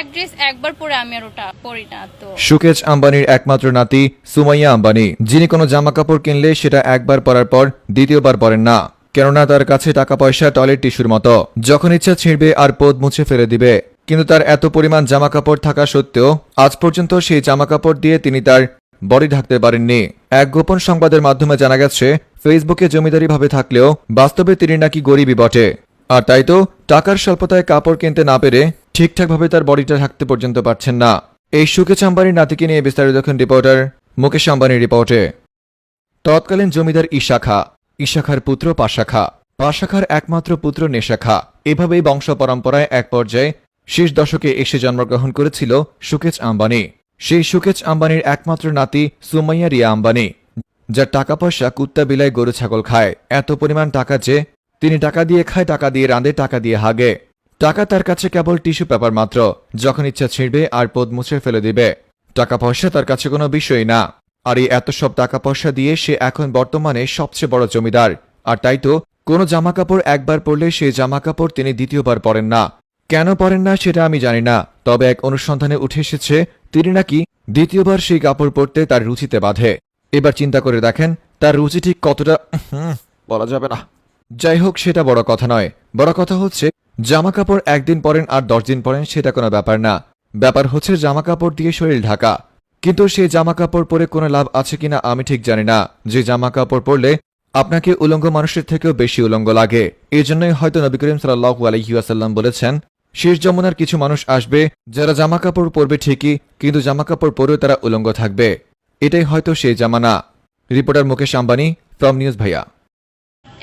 এক ড্রেস একবার পরে আমি আর ওটা পরি না, তো। সুকেশ আম্বানির একমাত্র নাতি সুমাইয়া আম্বানি, যিনি কোনো জামা কাপড় কিনলে সেটা একবার পরার পর দ্বিতীয়বার পরেন না। কেননা তার কাছে টাকা পয়সা টয়লেট টিস্যুর মতো। যখন ইচ্ছা ছিঁড়বে আর পোদ মুছে ফেলে দিবে। কিন্তু তার এত পরিমাণ জামা কাপড় থাকা সত্ত্বেও আজ পর্যন্ত সেই জামা কাপড় দিয়ে তিনি তার বডি ঢাকতে পারেননি। এক গোপন সংবাদের মাধ্যমে জানা গেছে, ফেসবুকে জমিদারিভাবে থাকলেও বাস্তবে তিনি নাকি গরিবই বটে। আর তাই তো টাকার স্বল্পতায় কাপড় কিনতে না পেরে ঠিকঠাকভাবে তার বডিটা ঢাকতে পর্যন্ত পারছেন না। এই সুকেশ আম্বানির নাতিকে নিয়ে বিস্তারিত দেখুন রিপোর্টার মুকেশ আম্বানির রিপোর্টে। তৎকালীন জমিদার ইশাখা, ইশাখার পুত্র পাশাখা, পাশাখার একমাত্র পুত্র নেশাখা, এভাবেই বংশ পরম্পরায় এক পর্যায়ে শেষ দশকে এসে জন্মগ্রহণ করেছিল সুকেশ আম্বানি। সেই সুকেশ আম্বানির একমাত্র নাতি সুমাইয়া রিয়া আম্বানি, যার টাকা পয়সা কুত্তা বিলায় গরু ছাগল খায়, এত পরিমাণ টাকা যে তিনি টাকা দিয়ে খায়, টাকা দিয়ে রাঁধে, টাকা দিয়ে হাগে। টাকা তার কাছে কেবল টিস্যু পেপার মাত্র। যখন ইচ্ছা ছিঁড়বে আর পদ মুছে ফেলে দিবে। টাকা পয়সা তার কাছে কোনো বিষয় না। আর এই এত সব টাকা পয়সা দিয়ে সে এখন বর্তমানে সবচেয়ে বড় জমিদার। আর তাই তো, কোনো জামা কাপড় একবার পরলে সেই জামা কাপড় তিনি দ্বিতীয়বার পরেন না। কেন পরেন না সেটা আমি জানি না, তবে এক অনুসন্ধানে উঠে এসেছে, তিনি নাকি দ্বিতীয়বার সেই কাপড় পরতে তার রুচিতে বাঁধে। এবার চিন্তা করে দেখেন, তার রুচি ঠিক কতটা বলা যাবে না। যাই হোক, সেটা বড় কথা নয়। বড় কথা হচ্ছে, জামা কাপড় একদিন পরেন আর দশ দিন পরেন, সেটা কোনো ব্যাপার না। ব্যাপার হচ্ছে, জামা কাপড় দিয়ে শরীর ঢাকা। কিন্তু সেই জামা কাপড় পরে কোনো লাভ আছে কিনা, আমি ঠিক জানি না। যে জামা কাপড় পরলে আপনাকে উলঙ্গ মানুষের থেকেও বেশি উলঙ্গ লাগে। এই জন্যই হয়তো নবী করিম সাল্লাহ আলহিউসাল্লাম বলেছেন, শেষ যমুনার কিছু মানুষ আসবে, যারা জামা কাপড় পরবে ঠিকই, কিন্তু জামা কাপড় পরেও তারা উলঙ্গ থাকবে। এটাই হয়তো সেই জামানা। Reporter Mukesh Ambani, from news Bhaiya.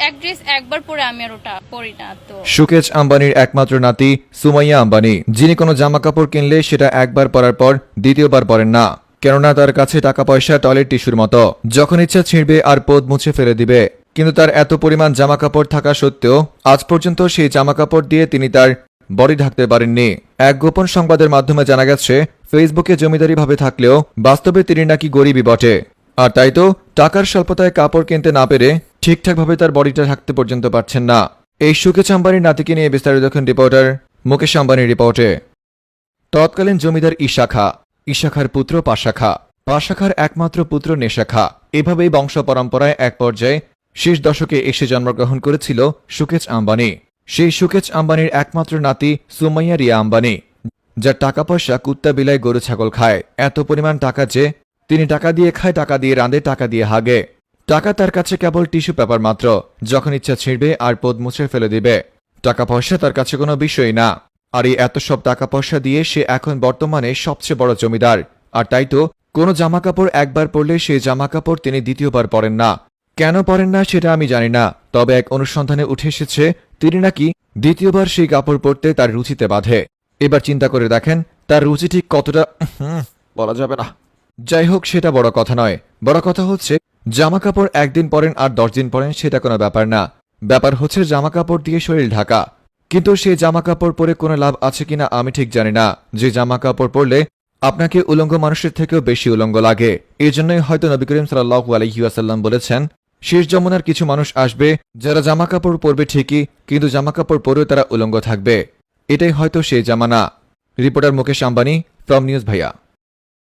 এক ড্রেস একবার পরে আমি আর ওটা পরি না, তো। সুকেশ আম্বানির একমাত্র নাতি সুমাইয়া আম্বানি, যিনি কোনো জামা কাপড় কিনলে সেটা একবার পরার পর দ্বিতীয়বার পরেন না। কেননা তার কাছে টাকা পয়সা টয়লেট টিস্যুর মতো। যখন ইচ্ছা ছিঁড়বে আর পোদ মুছে ফেলে দিবে। কিন্তু তার এত পরিমাণ জামা কাপড় থাকা সত্ত্বেও আজ পর্যন্ত সেই জামা কাপড় দিয়ে তিনি তার বডি ঢাকতে পারেননি। এক গোপন সংবাদের মাধ্যমে জানা গেছে, ফেসবুকে জমিদারিভাবে থাকলেও বাস্তবে তিনি নাকি গরিবই বটে। আর তাই তো টাকার স্বল্পতায় কাপড় কিনতে না পেরে ঠিকঠাকভাবে তার বডিটা থাকতে পর্যন্ত পারছেন না। এই সুকেশ আম্বানির নাতিকে নিয়ে বিস্তারিত দেখুন রিপোর্টার মুকেশ আম্বানির রিপোর্টে। তৎকালীন জমিদার ইশাখা, ইশাখার পুত্র পাশাখা, পাশাখার একমাত্র পুত্র নেশাখা, এভাবেই বংশ পরম্পরায় এক পর্যায়ে শেষ দশকে এসে জন্মগ্রহণ করেছিল সুকেশ আম্বানি। সেই সুকেশ আম্বানির একমাত্র নাতি সুমাইয়া রিয়া আম্বানি, যার টাকা পয়সা কুত্তা বিলায় গরু ছাগল খায়। এত পরিমাণ টাকা যে, তিনি টাকা দিয়ে খায়, টাকা দিয়ে রাঁধে, টাকা দিয়ে হাগে। টাকা তার কাছে কেবল টিস্যু পেপার মাত্র। যখন ইচ্ছা ছিঁড়বে আর পদ মুছে ফেলে দিবে। টাকা পয়সা তার কাছে কোনো বিষয় না। আর এই এত সব টাকা পয়সা দিয়ে সে এখন বর্তমানে সবচেয়ে বড় জমিদার। আর তাই তো, কোনো জামা কাপড় একবার পরলে সেই জামা কাপড় তিনি দ্বিতীয়বার পরেন না। কেন পরেন না সেটা আমি জানি না, তবে এক অনুসন্ধানে উঠে এসেছে, তিনি নাকি দ্বিতীয়বার সেই কাপড় পরতে তার রুচিতে বাঁধে। এবার চিন্তা করে দেখেন, তার রুচি ঠিক কতটা বলা যাবে না। যাই হোক, সেটা বড় কথা নয়। বড় কথা হচ্ছে জামা কাপড় একদিন পরেন আর দশ দিন পরেন সেটা কোনো ব্যাপার না। ব্যাপার হচ্ছে জামা কাপড় দিয়ে শরীর ঢাকা। কিন্তু সেই জামা কাপড় পরে কোনো লাভ আছে কিনা আমি ঠিক জানি না। যে জামা কাপড় পরলে আপনাকে উলঙ্গ মানুষের থেকেও বেশি উলঙ্গ লাগে। এই জন্যই হয়তো নবী করিম সাল্লাহ আলহিউসাল্লাম বলেছেন, শেষ যমুনার কিছু মানুষ আসবে যারা জামা কাপড় পরবে ঠিকই, কিন্তু জামা কাপড় পরেও তারা উলঙ্গ থাকবে। এটাই হয়তো সেই জামানা। Reporter Mukesh Ambani, from news Bhaiya.